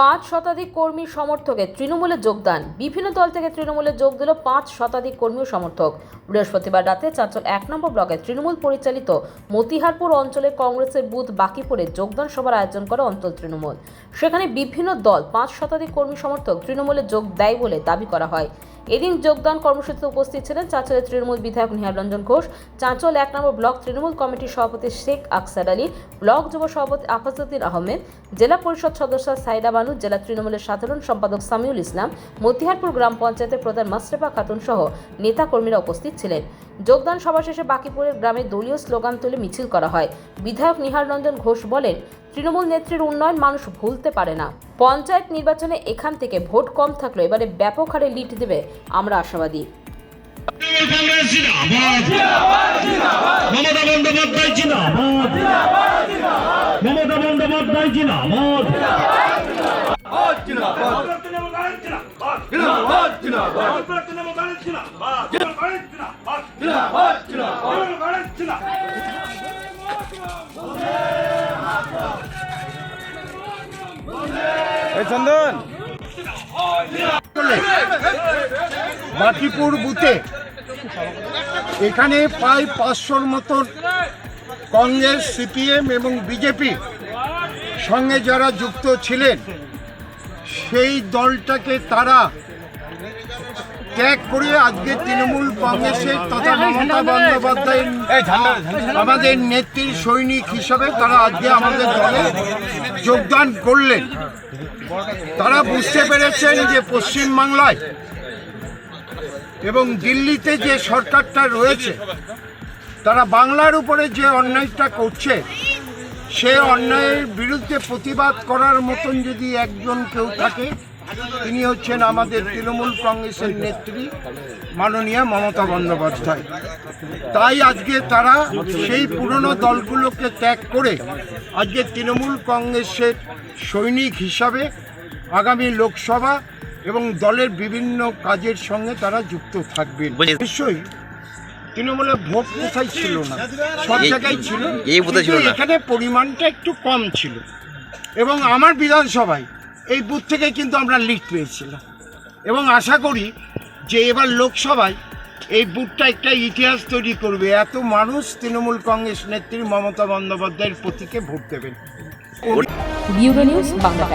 পাঁচ শতাধিক কর্মী সমর্থকের তৃণমূলে যোগদান বিভিন্ন দল থেকে তৃণমূলে যোগ দিল পাঁচ শতাধিক কর্মী সমর্থক। বৃহস্পতিবার রাতে চাঁচল এক নম্বর ব্লকে তৃণমূল পরিচালিত মতিহারপুর অঞ্চলে কংগ্রেসের বুথ বাকিপুরে যোগদান সভার আয়োজন করে অঞ্চল তৃণমূল। সেখানে বিভিন্ন দল পাঁচ শতাধিক কর্মী সমর্থক তৃণমূলে যোগ দেয় বলে দাবি করা হয়। এদিন যোগদান কর্মসূচিতে উপস্থিত ছিলেন চাঁচলের তৃণমূল বিধায়ক নিহার রঞ্জন ঘোষ, চাঁচল এক নম্বর ব্লক তৃণমূল কমিটির সভাপতি শেখ আকসার আলী, ব্লক যুব সভাপতি আফাজউদ্দিন আহমেদ, জেলা পরিষদ সদস্য সাইদা বানু, জেলা তৃণমূলের সাধারণ সম্পাদক সামিউল ইসলাম, মতিহারপুর গ্রাম পঞ্চায়েতের প্রধান মাস্টেফা খাতুন সহ নেতাকর্মীরা উপস্থিত ছিলেন। যোগদান সভা শেষে বাকিপুরের গ্রামে দলীয় স্লোগান তুলে মিছিল করা হয়। বিধায়ক নিহার রঞ্জন ঘোষ বলেন তৃণমূল নেত্রীর উন্নয়ন মানুষ ভুলতে পারে না। পঞ্চায়েত নির্বাচনে এখান থেকে ভোট কম থাকলেও এবারে ব্যাপক হারে লিড দেবে আমরা আশাবাদী। তৃণমূল মমতা বন্দ্যোপাধ্যায় জিন্দাবাদ। মমতা বন্দ্যোপাধ্যায় জিন্দাবাদ। এই চন্দন। বাকিপুর বুথে এখানে প্রায় পাঁচশোর মতন কংগ্রেস সিপিএম এবং বিজেপি সঙ্গে যারা যুক্ত ছিলেন সেই দলটাকে তারা ত্যাগ করে আজকে তৃণমূল কংগ্রেসের তথা মমতা বন্দ্যোপাধ্যায়ের আমাদের নেত্রীর সৈনিক হিসাবে তারা আজকে আমাদের দলে যোগদান করলেন। তারা বুঝতে পেরেছেন যে পশ্চিমবাংলায় এবং দিল্লিতে যে সরকারটা রয়েছে, তারা বাংলার উপরে যে অন্যায়টা করছে, সে অন্যায়ের বিরুদ্ধে প্রতিবাদ করার মতন যদি একজন কেউ থাকে তিনি হচ্ছেন আমাদের তৃণমূল কংগ্রেসের নেত্রী মাননীয় মমতা বন্দ্যোপাধ্যায়। তাই আজকে তারা সেই পুরনো দলগুলোকে ত্যাগ করে আজকে তৃণমূল কংগ্রেসের সৈনিক হিসাবে আগামী লোকসভা এবং দলের বিভিন্ন কাজের সঙ্গে তারা যুক্ত থাকবেন নিশ্চয়ই তৃণমূলের ভোট কোথায় ছিল না? সব জায়গায় ছিল। এখানে পরিমাণটা একটু কম ছিল। এবং আমার বিধানসভায় এই বুথ থেকে কিন্তু আমরা লিড পেয়েছিলাম। এবং আশা করি যে এবার লোকসভায় এই বুথটা একটা ইতিহাস তৈরি করবে। এত মানুষ তৃণমূল কংগ্রেস নেত্রী মমতা বন্দ্যোপাধ্যায়ের প্রতীকে ভোট দেবেন। নিউজ বাংলা